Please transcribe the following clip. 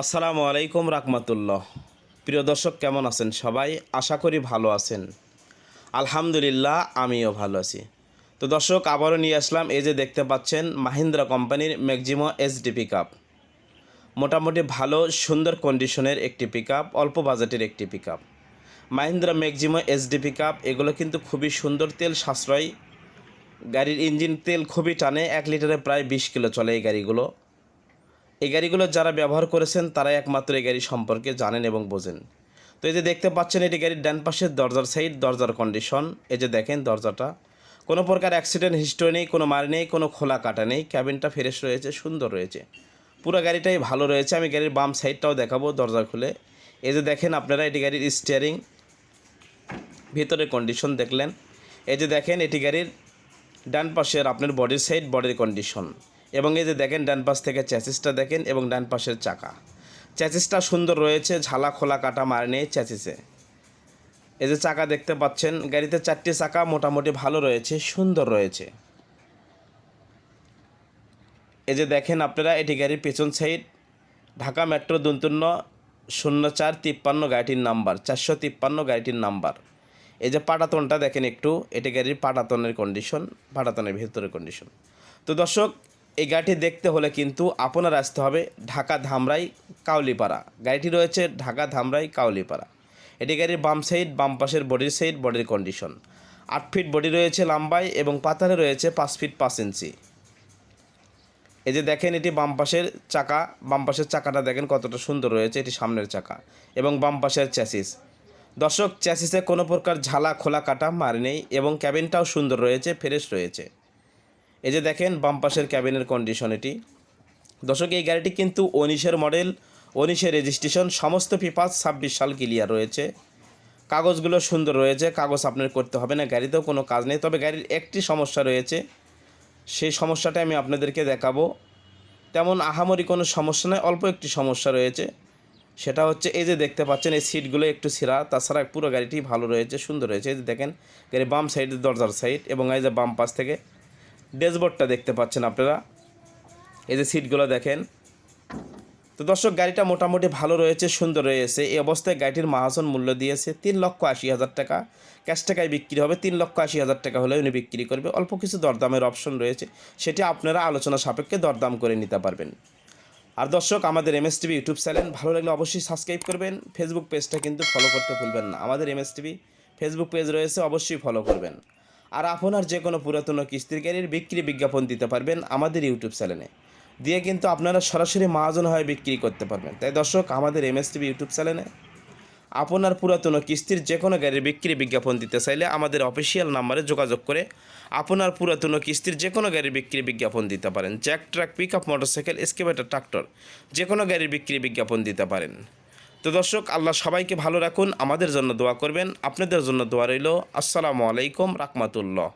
আসসালামু আলাইকুম রাহমাতুল্লাহ। প্রিয় দর্শক, কেমন আছেন সবাই? আশা করি ভালো আছেন। আলহামদুলিল্লাহ, আমিও ভালো আছি। তো দর্শক, আবারও নিয়ে আসলাম এই যে দেখতে পাচ্ছেন মাহিন্দ্রা কোম্পানির ম্যাক্সিমো এসডি পিক মোটামুটি ভালো, সুন্দর কন্ডিশনের একটি পিক আপ অল্প বাজেটের একটি pick up Mahindra Maxximo SD pick এগুলো কিন্তু খুবই সুন্দর তেল সাশ্রয়। গাড়ির ইঞ্জিন তেল খুবই টানে, এক লিটারে প্রায় বিশ কিলো চলে এই গাড়িগুলো। এই গাড়িগুলো যারা ব্যবহার করেছেন, তারাই একমাত্র এই গাড়ি সম্পর্কে জানেন এবং বোঝেন। তো এই যে দেখতে পাচ্ছেন, এটি গাড়ির ডান পাশের দরজার সাইড দরজার কন্ডিশন এই যে দেখেন দরজাটা। কোনো প্রকার অ্যাক্সিডেন্ট হিস্ট্রি নেই, কোনো মার নেই, কোনো খোলা কাটা নেই ক্যাবিনটা ফ্রেশ রয়েছে, সুন্দর রয়েছে। পুরো গাড়িটাই ভালো রয়েছে, আমি গাড়ির বাম সাইডটাও দেখাবো দরজা খুলে। এই যে দেখেন আপনারা, এটি গাড়ির স্টিয়ারিং ভিতরের কন্ডিশন দেখলেন। এই যে দেখেন, এটি গাড়ির ডান পাশের আপনার বডির সাইড বডির কন্ডিশন এবং এই যে দেখেন ডান পাশ থেকে চ্যাসিসটা দেখেন এবং ডান পাশের চাকা। চ্যাসিসটা সুন্দর রয়েছে, ঝালা খোলা কাটা মার নেই চ্যাসিসে। এই যে চাকা দেখতে পাচ্ছেন, গাড়িতে চারটি চাকা মোটামুটি ভালো রয়েছে, সুন্দর রয়েছে। এই যে দেখেন আপনারা, এটি গাড়ির পেছন সাইড, ঢাকা মেট্রো দন্তন্য শূন্য চার তিপ্পান্ন গাড়িটির নাম্বার, চারশো তিপ্পান্ন গাড়িটির নাম্বার। এই যে পাটাতনটা দেখেন একটু, এটি গাড়ির পাটাতনের কন্ডিশন পাটাতনের ভেতরের কন্ডিশন তো দর্শক এই গাড়িটি দেখতে হলে কিন্তু আপনার আসতে হবে ঢাকা ধামরাই কাউলিপাড়া। গাড়িটি রয়েছে ঢাকা ধামরাই কাউলিপাড়া। এটি গাড়ির বাম সাইড, বাম পাশের বডির সাইড, বডির কন্ডিশন। আট ফিট বডি রয়েছে লম্বায় এবং পাতারে রয়েছে পাঁচ ফিট পাঁচ ইঞ্চি। এই যে দেখেন, এটি বাম পাশের চাকা। বাম পাশের চাকাটা দেখেন কতটা সুন্দর রয়েছে, এটি সামনের চাকা এবং বাম পাশের চ্যাসিস। দর্শক, চ্যাসিসে কোনো প্রকার ঝালা খোলা কাটা মার নেই এবং ক্যাবিনটাও সুন্দর রয়েছে, ফ্রেশ রয়েছে। এই যে দেখেন, বাম পাশের ক্যাবিনের কন্ডিশন এটি। দর্শক, এই গাড়িটি কিন্তু উনিশের মডেল উনিশের রেজিস্ট্রেশন সমস্ত পেপার ছাব্বিশ সাল ক্লিয়ার রয়েছে। কাগজগুলো সুন্দর রয়েছে, কাগজ আপনার করতে হবে না, গাড়িতেও কোনো কাজ নেই। তবে গাড়ির একটি সমস্যা রয়েছে, সেই সমস্যাটা আমি আপনাদেরকে দেখাবো। তেমন আহামরি কোনো সমস্যা নয়, অল্প একটি সমস্যা রয়েছে। সেটা হচ্ছে, এই যে দেখতে পাচ্ছেন, এই সিটগুলো একটু ছিঁড়া, তাছাড়া পুরো গাড়িটি ভালো রয়েছে, সুন্দর রয়েছে। এই যে দেখেন গাড়ি বাম সাইডের দরজার সাইড এবং এই যে বাম পাশ থেকে ড্যাশবোর্ডটা দেখতে পাচ্ছেন আপনারা। এই যে সিটগুলো দেখেন। তো দর্শক, গাড়িটা মোটামুটি ভালো রয়েছে, সুন্দর রয়েছে। এই অবস্থায় গাড়িটির মাহাজন মূল্য দিয়েছে তিন লক্ষ আশি হাজার টাকা। ক্যাশ টাকায় বিক্রি হবে, তিন লক্ষ আশি হাজার টাকা হলে উনি বিক্রি করবে। অল্প কিছু দরদামের অপশন রয়েছে, সেটি আপনারা আলোচনা সাপেক্ষে দরদাম করে নিতে পারবেন। আর দর্শক, আমাদের এম টিভি ইউটিউব চ্যানেল ভালো লাগলে অবশ্যই সাবস্ক্রাইব করবেন। ফেসবুক পেজটা কিন্তু ফলো করতে ভুলবেন না। আমাদের এম টিভি ফেসবুক পেজ রয়েছে, অবশ্যই ফলো করবেন। আর আপনার যে কোনো পুরাতন কিস্তির গাড়ির বিক্রি বিজ্ঞাপন দিতে পারবেন আমাদের ইউটিউব চ্যানেলে। দিয়ে কিন্তু আপনারা সরাসরি মহাজন হয়ে বিক্রি করতে পারবেন। তাই দর্শক, আমাদের এম এস টিভি ইউটিউব চ্যানেলে আপনার পুরাতন কিস্তির যে কোনো গাড়ির বিক্রি বিজ্ঞাপন দিতে চাইলে আমাদের অফিসিয়াল নাম্বারে যোগাযোগ করে আপনার পুরাতন কিস্তির যে কোনো গাড়ির বিক্রি বিজ্ঞাপন দিতে পারেন। Jack truck pick up motorcycle excavator tractor যে কোনো গাড়ির বিক্রি বিজ্ঞাপন দিতে পারেন। তো দর্শক, আল্লাহ সবাইকে ভালো রাখুন, আমাদের জন্য দোয়া করবেন। আপনাদের জন্য দোয়া রইল, আসসালামু আলাইকুম রাহমাতুল্লাহ।